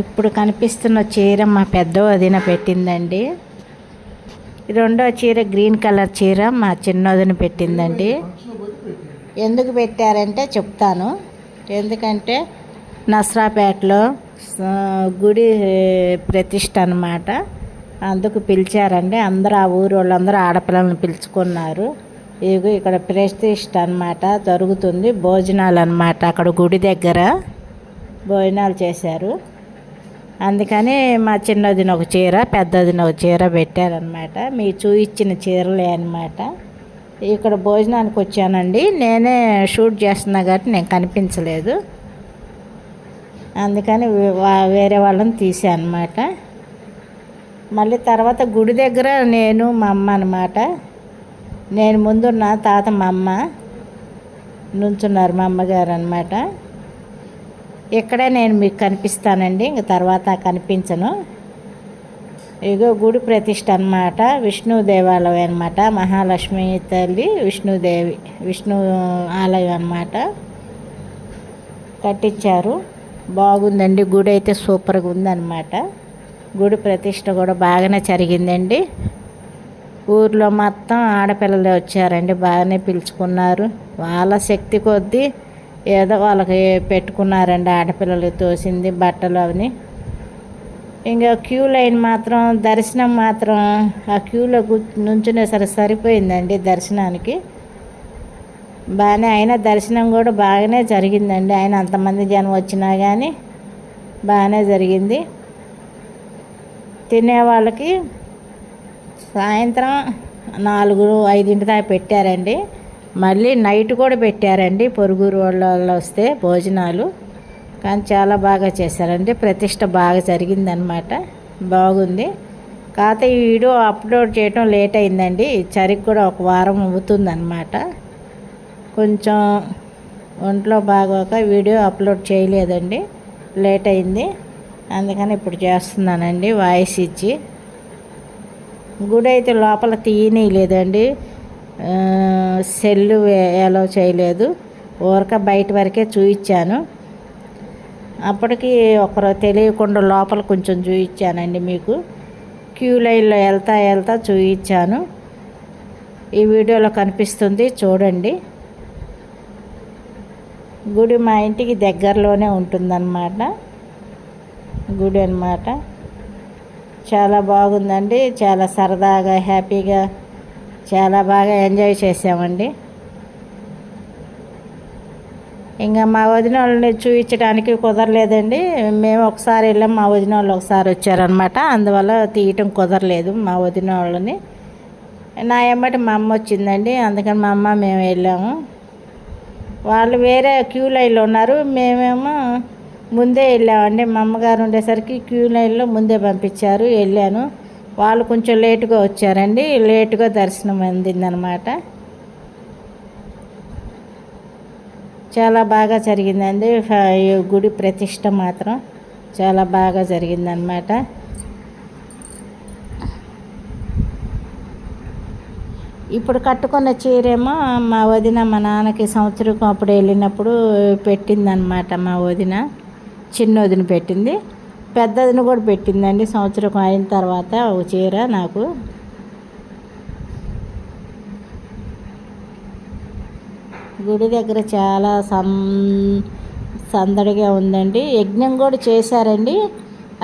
ఇప్పుడు కనిపిస్తున్న చీర మా పెద్ద వదిన పెట్టిందండి. రెండో చీర గ్రీన్ కలర్ చీర మా చిన్న వదిన పెట్టిందండి. ఎందుకు పెట్టారంటే చెప్తాను. ఎందుకంటే నస్రాపేటలో గుడి ప్రతిష్ట అనమాట అందుకు పిలిచారండి. అందరూ ఆ ఊరు వాళ్ళందరూ ఆడపిల్లల్ని పిలుచుకున్నారు. ఇదిగో ఇక్కడ ప్రతిష్ట అనమాట జరుగుతుంది భోజనాలు అన్నమాట అక్కడ గుడి దగ్గర. భోజనాలు చేశారు. అందుకని మా చిన్నదిన ఒక చీర పెద్దదిన ఒక చీర పెట్టారనమాట మీ చూయించిన చీరలే అనమాట ఇక్కడ భోజనానికి వచ్చానండి. నేనే షూట్ చేస్తున్నా కాబట్టి నేను కనిపించలేదు. అందుకని వా- వేరే వాళ్ళని తీసాను అనమాట మళ్ళీ తర్వాత గుడి దగ్గర నేను మా అమ్మ అనమాట నేను ముందున్న తాత మా అమ్మ నుంచున్నారు మా అమ్మగారు అనమాట ఇక్కడే నేను మీకు కనిపిస్తానండి. ఇంక తర్వాత కనిపించను. ఇగో గుడి ప్రతిష్ట అనమాట విష్ణు దేవాలయం అనమాట మహాలక్ష్మి తల్లి విష్ణుదేవి విష్ణు ఆలయం అనమాట కట్టించారు. బాగుందండి. గుడి అయితే సూపర్గా ఉందన్నమాట. గుడి ప్రతిష్ట కూడా బాగానే జరిగిందండి. ఊర్లో మొత్తం ఆడపిల్లలే వచ్చారండి. బాగానే పిలుచుకున్నారు. వాళ్ళ శక్తి కొద్దీ ఏదో వాళ్ళకి పెట్టుకున్నారండి ఆడపిల్లలు తోసింది బట్టలు అవని. ఇంకా క్యూ లైన్ మాత్రం దర్శనం మాత్రం ఆ క్యూలో నుంచునే సరే సరిపోయిందండి దర్శనానికి. బాగానే అయినా దర్శనం కూడా బాగానే జరిగిందండి. ఆయన అంతమంది జనం వచ్చినా కానీ బాగానే జరిగింది. తినే వాళ్ళకి సాయంత్రం నాలుగు ఐదింటి దాకా పెట్టారండి. మళ్ళీ నైట్ కూడా పెట్టారండి. పొరుగురు వాళ్ళు వస్తే భోజనాలు. కానీ చాలా బాగా చేశారండి. ప్రతిష్ట బాగా జరిగిందనమాట. బాగుంది. కాకపోతే ఈ వీడియో అప్లోడ్ చేయడం లేట్ అయిందండి. చరికి కూడా ఒక వారం అవుతుందన్నమాట కొంచెం ఒంట్లో బాగోక వీడియో అప్లోడ్ చేయలేదండి. లేట్ అయింది. అందుకని ఇప్పుడు చేస్తున్నానండి. వాయిస్ ఇచ్చి. గుడి అయితే లోపల తీయనీ లేదండి సెల్లు అలో చేయలేదు. ఊరక బయట వరకే చూయించాను. అప్పటికి ఒకరు తెలియకుండా లోపల కొంచెం చూయించానండి మీకు. క్యూ లైన్లో వెళ్తా వెళ్తా చూయించాను. ఈ వీడియోలో కనిపిస్తుంది చూడండి. గుడి మా ఇంటికి దగ్గరలోనే ఉంటుందన్నమాట. గుడి అన్నమాట. చాలా బాగుందండి చాలా సరదాగా హ్యాపీగా చాలా బాగా ఎంజాయ్ చేసామండి. ఇంకా మా వదిన వాళ్ళని చూపించడానికి కుదరలేదండి. మేము ఒకసారి వెళ్ళాం మా వదిన వాళ్ళు ఒకసారి వచ్చారనమాట అందువల్ల తీయటం కుదరలేదు మా వదిన వాళ్ళని. నా ఎమ్మటి మా అమ్మ వచ్చిందండి అందుకని మా అమ్మ మేము వెళ్ళాము. వాళ్ళు వేరే క్యూ లైన్లో ఉన్నారు మేమేమో ముందే వెళ్ళామండి. మా అమ్మగారు ఉండేసరికి క్యూ లైన్లో ముందే పంపించారు వెళ్ళాను. వాళ్ళు కొంచెం లేటుగా వచ్చారండి. లేటుగా దర్శనం అందిందనమాట. చాలా బాగా జరిగిందండి. ఈ గుడి ప్రతిష్ట మాత్రం చాలా బాగా జరిగిందనమాట. ఇప్పుడు కట్టుకున్న చీరేమో మా వదిన మా నాన్నకి సంవత్సరం అప్పుడు వెళ్ళినప్పుడు పెట్టిందనమాట మా వదిన. చిన్న వదిన పెట్టింది. పెద్దదిని కూడా పెట్టిందండి. సంవత్సరం అయిన తర్వాత ఒక చీర నాకు. గుడి దగ్గర చాలా సం సందడిగా ఉందండి. యజ్ఞం కూడా చేశారండి.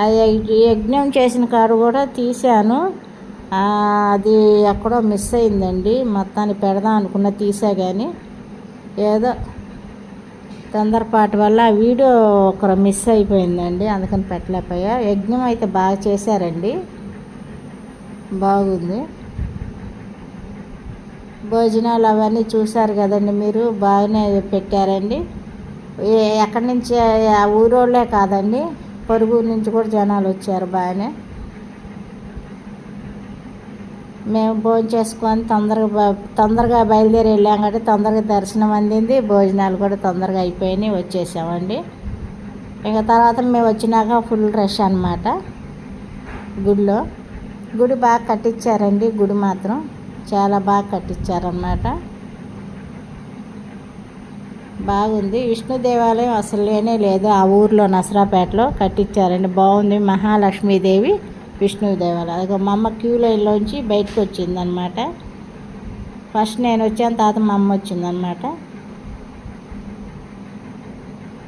ఆ యజ్- యజ్ఞం చేసిన కాడు కూడా తీశాను. అది ఎక్కడో మిస్ అయిందండి. మొత్తాన్ని పెడదాం అనుకున్న తీసా కానీ ఏదో తొందరపాటు వల్ల ఆ వీడియో ఒకరు మిస్ అయిపోయిందండి అందుకని పెట్టలేకపోయా. యజ్ఞం అయితే బాగా చేశారండి. బాగుంది. భోజనాలు అవన్నీ చూశారు కదండి మీరు బాగానే పెట్టారండి. ఎక్కడి నుంచి ఆ ఊరోళ్ళే కాదండి పొరుగు నుంచి కూడా జనాలు వచ్చారు బాగానే. మేము భోజనం చేసుకొని తొందరగా తొందరగా బయలుదేరి వెళ్ళాం కాబట్టి తొందరగా దర్శనం అందింది. భోజనాలు కూడా తొందరగా అయిపోయినాయి వచ్చేసామండి. ఇంకా తర్వాత మేము వచ్చినాక ఫుల్ రష్ అనమాట గుడిలో. గుడి బాగా కట్టించారండి గుడి మాత్రం చాలా బాగా కట్టించారన్నమాట. బాగుంది. విష్ణు దేవాలయం అసలు లేనే లేదు. ఆ ఊర్లో నసరాపేటలో కట్టించారండి. బాగుంది. మహాలక్ష్మీదేవి విష్ణు దేవాలయం. అదిగో మా అమ్మ క్యూ లైన్లోంచి బయటకు వచ్చిందనమాట. ఫస్ట్ నేను వచ్చాను తాత మా అమ్మ వచ్చిందనమాట.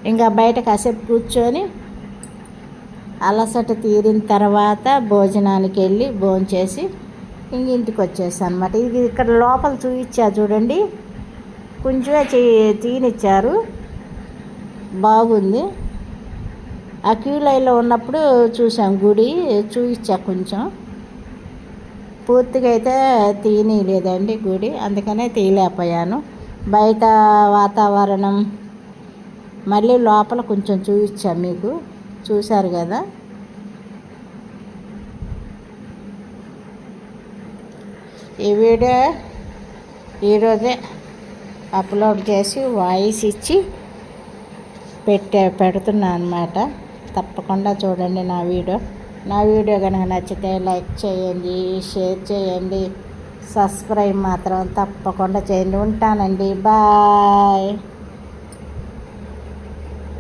ఇంకా బయట కాసేపు కూర్చొని అలసట తీరిన తర్వాత భోజనానికి వెళ్ళి భోంచేసి ఇంక ఇంటికి వచ్చేసాను అనమాట ఇది ఇక్కడ లోపల చూపించా చూడండి. కొంచెమే చే తీనిచ్చారు. బాగుంది. ఆ క్యూ లైన్లో ఉన్నప్పుడు చూసాం గుడి చూపించా కొంచెం. పూర్తిగా అయితే తీయలేదండి గుడి అందుకనే తీయలేకపోయాను. బయట వాతావరణం మళ్ళీ లోపల కొంచెం చూపించా మీకు చూశారు కదా. ఈ వీడియో ఈరోజే అప్లోడ్ చేసి వాయిస్ ఇచ్చి పెట్టే పెడుతున్నా అనమాట తప్పకుండా చూడండి నా వీడియో. నా వీడియో కనుక నచ్చితే లైక్ చేయండి షేర్ చేయండి సబ్స్క్రైబ్ మాత్రం తప్పకుండా చేయండి. ఉంటానండి. బాయ్.